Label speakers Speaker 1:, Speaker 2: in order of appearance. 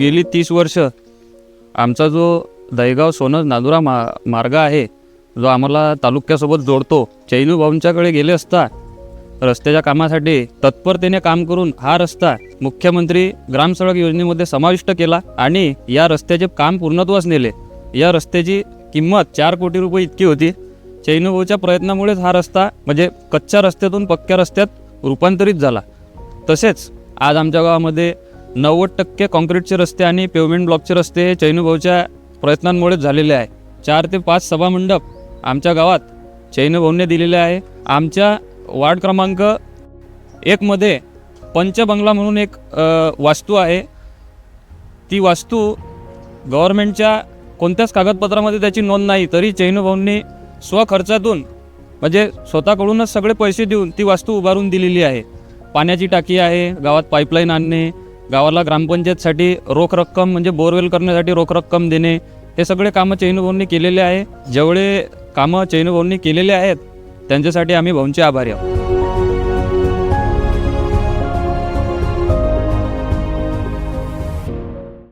Speaker 1: गेली तीस वर्ष आमचा जो दहेगाव सोनस नादुरा मा मार्ग आहे जो आम्हाला तालुक्यासोबत जोडतो चैनू भाऊंच्याकडे गेले असता रस्त्याच्या कामासाठी तत्परतेने काम करून हा रस्ता मुख्यमंत्री ग्रामसडक योजनेमध्ये समाविष्ट केला आणि या रस्त्याचे काम पूर्णत्वास नेले. या रस्त्याची किंमत चार कोटी रुपये इतकी होती. चैनूभाऊच्या प्रयत्नामुळेच हा रस्ता म्हणजे कच्च्या रस्त्यातून पक्क्या रस्त्यात रूपांतरित झाला. तसेच आज आमच्या गावामध्ये नव्वद टक्के कॉन्क्रीटचे रस्ते आणि पेवमेंट ब्लॉकचे रस्ते हे चैनूभाऊच्या प्रयत्नांमुळेच झालेले आहे. चार ते पाच सभामंडप आमच्या गावात चैनूभाऊने दिलेले आहे. आमच्या वार्ड क्रमांक एकमध्ये पंचबंगला म्हणून एक वास्तू आहे. ती वास्तू गव्हर्मेंटच्या कोणत्याच कागदपत्रामध्ये त्याची नोंद नाही तरी चैनूभाऊंनी स्वखर्चातून म्हणजे स्वतःकडूनच सगळे पैसे देऊन ती वास्तू उभारून दिलेली आहे. पाण्याची टाकी आहे गावात पाईपलाईन आणणे गावाला ग्रामपंचायतसाठी रोख रक्कम म्हणजे बोरवेल करण्यासाठी रोख रक्कम देणे हे सगळे कामं चैनूभाऊंनी केलेले आहे. जेवढे कामं चैनूभाऊंनी केलेले आहेत त्यांच्यासाठी आम्ही भाऊंचे आभारी आहोत.